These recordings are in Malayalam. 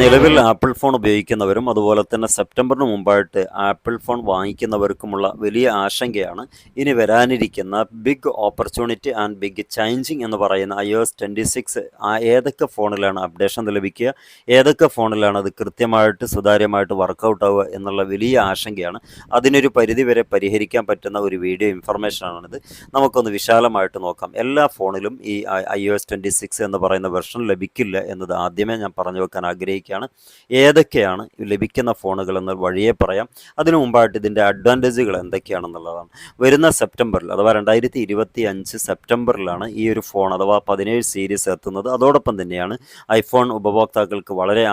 നിലവിൽ ആപ്പിൾ ഫോൺ ഉപയോഗിക്കുന്നവരും അതുപോലെ തന്നെ സെപ്റ്റംബറിന് മുമ്പായിട്ട് ആപ്പിൾ ഫോൺ വാങ്ങിക്കുന്നവർക്കുമുള്ള വലിയ ആശങ്കയാണ് ഇനി വരാനിരിക്കുന്ന big opportunity and big changing എന്ന് പറയുന്ന ഐ എസ് ട്വന്റി സിക്സ് ഏതൊക്കെ ഫോണിലാണ് അപ്ഡേഷൻ ലഭിക്കുക? ഏതൊക്കെ ഫോണിലാണ് അത് കൃത്യമായിട്ട് സുതാര്യമായിട്ട് വർക്കൗട്ട് ആവുക എന്നുള്ള വലിയ ആശങ്കയാണ്. അതിനൊരു പരിധി വരെ പരിഹരിക്കാൻ പറ്റുന്ന ഒരു വീഡിയോ ഇൻഫർമേഷനാണിത് നമുക്കൊന്ന് വിശാലമായിട്ട് നോക്കാം. എല്ലാ ഫോണിലും ഈ ഐ എസ് ട്വന്റി സിക്സ് എന്ന് പറയുന്ന വെർഷൻ ലഭിക്കില്ല എന്നത് ആദ്യമേ ഞാൻ പറഞ്ഞു വെക്കാൻ ആഗ്രഹിക്കുകയാണ് ഏതൊക്കെയാണ് ലഭിക്കുന്ന ഫോണുകൾ എന്ന വഴിയെ പറയാം. അതിനു മുമ്പായിട്ട് ഇതിന്റെ അഡ്വാന്റേജുകൾ എന്തൊക്കെയാണെന്നുള്ളതാണ്. വരുന്ന സെപ്റ്റംബറിൽ അഥവാ രണ്ടായിരത്തി ഇരുപത്തി അഞ്ച് സെപ്റ്റംബറിലാണ് ഈ ഒരു ഫോൺ അഥവാ പതിനേഴ് സീരീസ് എത്തുന്നത്. അതോടൊപ്പം തന്നെയാണ് ഐഫോൺ ഉപഭോക്താക്കൾക്ക് വളരെ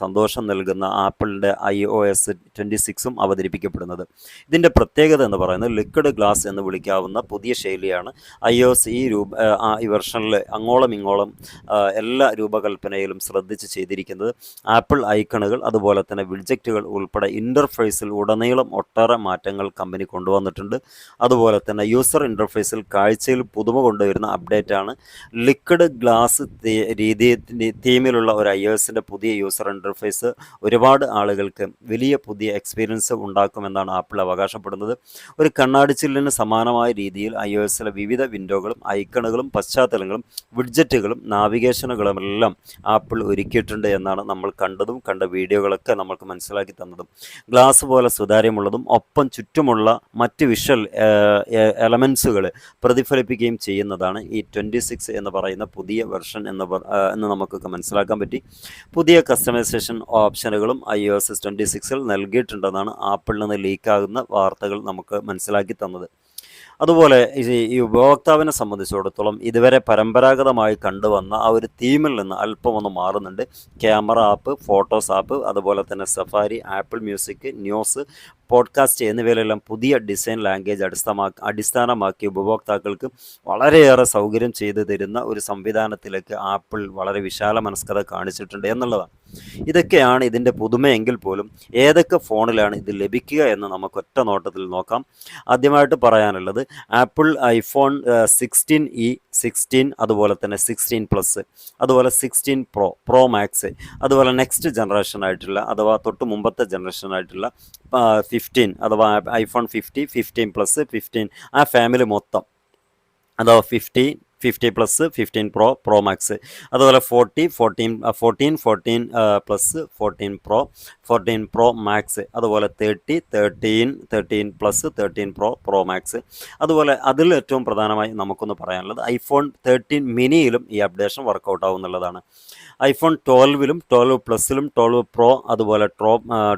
സന്തോഷം നൽകുന്ന ആപ്പിളിന്റെ ഐ ഒ എസ് ട്വന്റി സിക്സും അവതരിപ്പിക്കപ്പെടുന്നത്. ഇതിന്റെ പ്രത്യേകത എന്ന് പറയുന്നത് ലിക്വിഡ് ഗ്ലാസ് എന്ന് വിളിക്കാവുന്ന പുതിയ ശൈലിയാണ് ഐ ഒ എസ് ഈ രൂപ ഈ വെർഷനിൽ അങ്ങോളം ഇങ്ങോളം എല്ലാ രൂപകൽപ്പനയിലും ശ്രദ്ധിച്ച് ചെയ്തിരിക്കുന്നത്. ആപ്പിൾ ഐക്കണുകൾ അതുപോലെ തന്നെ വിൽജക്റ്റുകൾ ഉൾപ്പെടെ ഇന്റർഫേസിൽ ഉടനീളം ഒട്ടേറെ മാറ്റങ്ങൾ കമ്പനി കൊണ്ടുവന്നിട്ടുണ്ട്. അതുപോലെ തന്നെ യൂസർ ഇന്റർഫേസിൽ കാഴ്ചയിൽ പുതുമ കൊണ്ടുവരുന്ന അപ്ഡേറ്റ് ആണ് ലിക്വിഡ് ഗ്ലാസ് രീതി തീമിലുള്ള ഒരു ഐ എസിന്റെ പുതിയ യൂസർ ഇന്റർഫേസ് ഒരുപാട് ആളുകൾക്ക് വലിയ പുതിയ എക്സ്പീരിയൻസ് ഉണ്ടാക്കുമെന്നാണ് ആപ്പിൾ അവകാശപ്പെടുന്നത്. ഒരു കണ്ണാടി ചില്ലിന് സമാനമായ രീതിയിൽ ഐ ഒ എസിലെ വിവിധ വിൻഡോകളും ഐക്കണുകളും പശ്ചാത്തലങ്ങളും വിഡ്ജറ്റുകളും നാവിഗേഷനുകളുമെല്ലാം ആപ്പിൾ ഒരുക്കിയിട്ടുണ്ട് എന്നാണ് നമ്മൾ കണ്ടതും കണ്ട വീഡിയോകളൊക്കെ നമ്മൾക്ക് മനസ്സിലാക്കി തന്നതും. ഗ്ലാസ് പോലെ സുതാര്യമുള്ളതും ഒപ്പം ചുറ്റുമുള്ള മറ്റ് വിഷ്വൽ എലമെൻസുകൾ പ്രതിഫലിപ്പിക്കുകയും ചെയ്യുന്നതാണ് ഈ ട്വന്റി സിക്സ് എന്ന് പറയുന്ന പുതിയ വെർഷൻ എന്ന് എന്ന് നമുക്കൊക്കെ മനസ്സിലാക്കാൻ പറ്റി. പുതിയ കസ്റ്റമൈസേഷൻ ഓപ്ഷനുകളും ഐ ഒ എസ് ട്വന്റി സിക്സിൽ നൽകിയിട്ടുണ്ടെന്നാണ് ആപ്പിളിൽ നിന്ന് ലീക്കാകുന്ന വാർത്തകൾ നമുക്ക് മനസ്സിലാക്കി തന്നത്. അതുപോലെ ഈ ഉപഭോക്താവിനെ സംബന്ധിച്ചിടത്തോളം ഇതുവരെ പരമ്പരാഗതമായി കണ്ടുവന്ന ആ ഒരു തീമിൽ നിന്ന് അല്പം ഒന്ന് മാറുന്നുണ്ട്. ക്യാമറ ആപ്പ് ഫോട്ടോസ് ആപ്പ് അതുപോലെ തന്നെ safari Apple music news podcast എന്നിവയിലെല്ലാം പുതിയ ഡിസൈൻ ലാംഗ്വേജ് അടിസ്ഥാനമാക്കി അടിസ്ഥാനമാക്കി ഉപഭോക്താക്കൾക്ക് വളരെയേറെ സൗകര്യം ചെയ്തു തരുന്ന ഒരു സംവിധാനത്തിലേക്ക് ആപ്പിൾ വളരെ വിശാല മനസ്കത കാണിച്ചിട്ടുണ്ട് എന്നുള്ളതാണ്. ഇതൊക്കെയാണ് ഇതിന്റെ പുതുമയെങ്കിൽ പോലും ഏതൊക്കെ ഫോണിലാണ് ഇത് ലഭിക്കുക എന്ന് നമുക്ക് ഒറ്റ നോട്ടത്തിൽ നോക്കാം. ആദ്യമായിട്ട് പറയാനുള്ളത് Apple iPhone sixteen E sixteen അതുപോലെ തന്നെ സിക്സ്റ്റീൻ പ്ലസ് അതുപോലെ സിക്സ്റ്റീൻ പ്രോ പ്രോ മാക്സ് അതുപോലെ നെക്സ്റ്റ് ജനറേഷൻ ആയിട്ടുള്ള അഥവാ തൊട്ട് മുമ്പത്തെ ജനറേഷൻ ആയിട്ടുള്ള ഫിഫ്റ്റീൻ അഥവാ iPhone fifty fifteen plus fifteen ആ ഫാമിലി മൊത്തം. അഥവാ fifty fifty plus fifteen pro pro max അതുപോലെ forty fourteen fourteen fourteen plus fourteen pro fourteen pro max അതുപോലെ thirty thirteen thirteen plus thirteen pro pro max അതുപോലെ അതിൽ ഏറ്റവും പ്രധാനമായി നമുക്കൊന്ന് പറയാനുള്ളത് ഐഫോൺ തേർട്ടീൻ മിനിയിലും ഈ അപ്ഡേഷൻ വർക്കൗട്ട് ആവും എന്നുള്ളതാണ്. ഐഫോൺ ട്വൽവിലും ട്വൽവ് പ്ലസ്സിലും ട്വൽവ് പ്രോ അതുപോലെ ട്രോ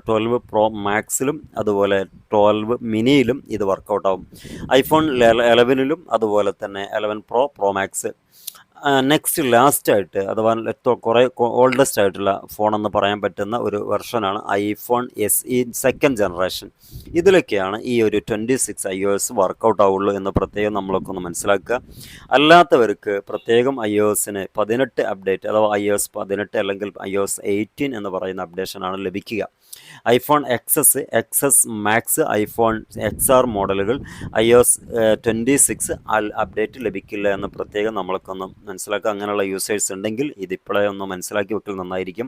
ട്വൽവ് പ്രോ മാക്സിലും അതുപോലെ ട്വൽവ് മിനിയിലും ഇത് വർക്കൗട്ടാവും ഐഫോൺ എലവനിലും അതുപോലെ തന്നെ eleven pro pro max next last ആയിട്ട് അഥവാ കുറേ ഓൾഡസ്റ്റ് ആയിട്ടുള്ള ഫോൺ എന്ന് പറയാൻ പറ്റുന്ന ഒരു വെർഷനാണ് iPhone S E second generation ഇതിലൊക്കെയാണ് ഈ ഒരു twenty six I O S work out ആവുള്ളൂ എന്ന് പ്രത്യേകം നമ്മളൊക്കെ ഒന്ന് മനസ്സിലാക്കുക. അല്ലാത്തവർക്ക് പ്രത്യേകം ഐ ഒ എസിന് പതിനെട്ട് അപ്ഡേറ്റ് അഥവാ ഐ ഒ എസ് പതിനെട്ട് അല്ലെങ്കിൽ ഐ ഒ എസ് എയ്റ്റീൻ എന്ന് പറയുന്ന അപ്ഡേഷനാണ് ലഭിക്കുക. IPhone XS XS max iPhone X R മോഡലുകൾ I S twenty six update ലഭിക്കില്ല എന്ന് പ്രത്യേകം നമ്മൾക്കൊന്ന് മനസ്സിലാക്കുക അങ്ങനെയുള്ള യൂസേഴ്സ് ഉണ്ടെങ്കിൽ ഇതിപ്പോഴേ ഒന്ന് മനസ്സിലാക്കി വെക്കൽ നന്നായിരിക്കും.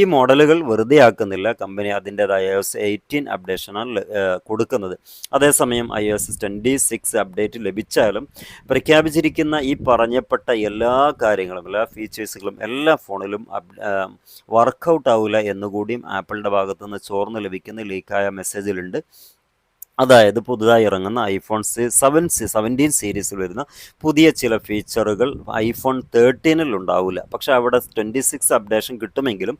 ഈ മോഡലുകൾ വെറുതെ ആക്കുന്നില്ല കമ്പനി അതിന്റെതായ ഐ എസ് എയ്റ്റീൻ അപ്ഡേഷനാണ് കൊടുക്കുന്നത്. അതേസമയം I S twenty six update ലഭിച്ചാലും പ്രഖ്യാപിച്ചിരിക്കുന്ന ഈ പറഞ്ഞപ്പെട്ട എല്ലാ കാര്യങ്ങളും എല്ലാ ഫീച്ചേഴ്സുകളും എല്ലാ ഫോണിലും വർക്കൗട്ട് ആവില്ല എന്നുകൂടിയും ആപ്പിളിന്റെ ഭാഗത്തുനിന്ന് ചോർന്ന് ലഭിക്കുന്ന ലീക്കായ മെസ്സേജിലുണ്ട് അതായത് പുതുതായി ഇറങ്ങുന്ന ഐഫോൺ സെവൻ സെവന്റീൻ സീരീസിൽ വരുന്ന പുതിയ ചില ഫീച്ചറുകൾ ഐഫോൺ തേർട്ടീനിൽ ഉണ്ടാവില്ല പക്ഷേ അവിടെ ട്വന്റി സിക്സ് അപ്ഡേഷൻ കിട്ടുമെങ്കിലും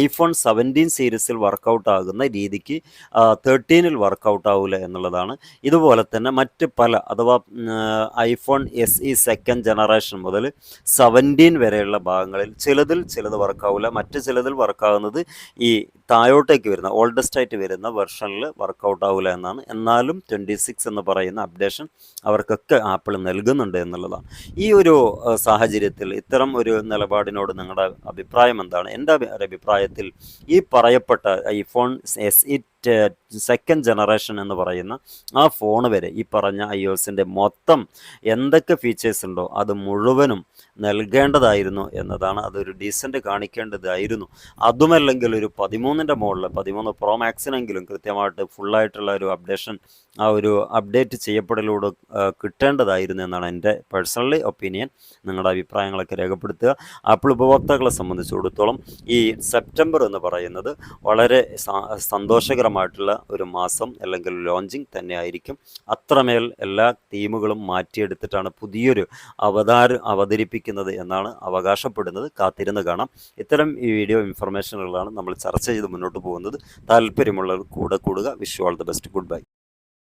ഐഫോൺ സെവന്റീൻ സീരീസിൽ വർക്കൗട്ട് ആകുന്ന രീതിക്ക് തേർട്ടീനിൽ വർക്കൗട്ട് ആവില്ല എന്നുള്ളതാണ്. ഇതുപോലെ തന്നെ മറ്റ് പല അഥവാ iPhone S E second generation മുതൽ സെവന്റീൻ വരെയുള്ള ഭാഗങ്ങളിൽ ചിലതിൽ ചിലത് വർക്കാവില്ല മറ്റ് ചിലതിൽ വർക്കാവുന്നത് ഈ താഴോട്ടേക്ക് വരുന്ന ഓൾഡസ്റ്റ് ആയിട്ട് വരുന്ന വെർഷനിൽ വർക്കൗട്ട് ആവില്ല എന്നാണ്. എന്നാലും ട്വന്റി സിക്സ് എന്ന് പറയുന്ന അപ്ഡേഷൻ അവർക്കൊക്കെ ആപ്പിൾ നൽകുന്നുണ്ട് എന്നുള്ളതാണ്. ഈ ഒരു സാഹചര്യത്തിൽ ഇത്തരം ഒരു നിലപാടിനോട് നിങ്ങളുടെ അഭിപ്രായം എന്താണ്? എന്റെ അഭിപ്രായത്തിൽ ഈ പറയപ്പെട്ട iPhone S E second generation എന്ന് പറയുന്ന ആ ഫോൺ വരെ ഈ പറഞ്ഞ ഐ ഒസിന്റെ മൊത്തം എന്തൊക്കെ ഫീച്ചേഴ്സ് ഉണ്ടോ അത് മുഴുവനും നൽകേണ്ടതായിരുന്നു എന്നതാണ് അതൊരു ഡീസന്റ് കാണിക്കേണ്ടതായിരുന്നു. അതുമല്ലെങ്കിൽ ഒരു പതിമൂന്നിന്റെ മുകളിൽ പതിമൂന്ന് പ്രോ മാക്സിനെങ്കിലും കൃത്യമായിട്ട് ഫുള്ളായിട്ടുള്ള ഒരു അപ്ഡേഷൻ ആ ഒരു അപ്ഡേറ്റ് ചെയ്യപ്പെടലൂടെ കിട്ടേണ്ടതായിരുന്നു എന്നാണ് എന്റെ പേഴ്സണലി ഒപ്പീനിയൻ നിങ്ങളുടെ അഭിപ്രായങ്ങളൊക്കെ രേഖപ്പെടുത്തുക. ആപ്പിൾ ഉപഭോക്താക്കളെ സംബന്ധിച്ചിടത്തോളം ഈ സെപ്റ്റംബർ എന്ന് പറയുന്നത് വളരെ സ- സന്തോഷകരമായിട്ടുള്ള ഒരു മാസം അല്ലെങ്കിൽ ലോഞ്ചിങ് തന്നെയായിരിക്കും അത്രമേൽ എല്ലാ തീമുകളും മാറ്റിയെടുത്തിട്ടാണ് പുതിയൊരു അവതാര അവതരിപ്പിക്കുന്നത് എന്നാണ് അവകാശപ്പെടുന്നത്. കാത്തിരുന്ന് കാണാം. ഇത്തരം ഈ വീഡിയോ ഇൻഫർമേഷനുകളാണ് നമ്മൾ ചർച്ച ചെയ്ത് മുന്നോട്ട് പോകുന്നത്. താല്പര്യമുള്ളവർ കൂടെ കൂടുക. Wish all the best goodbye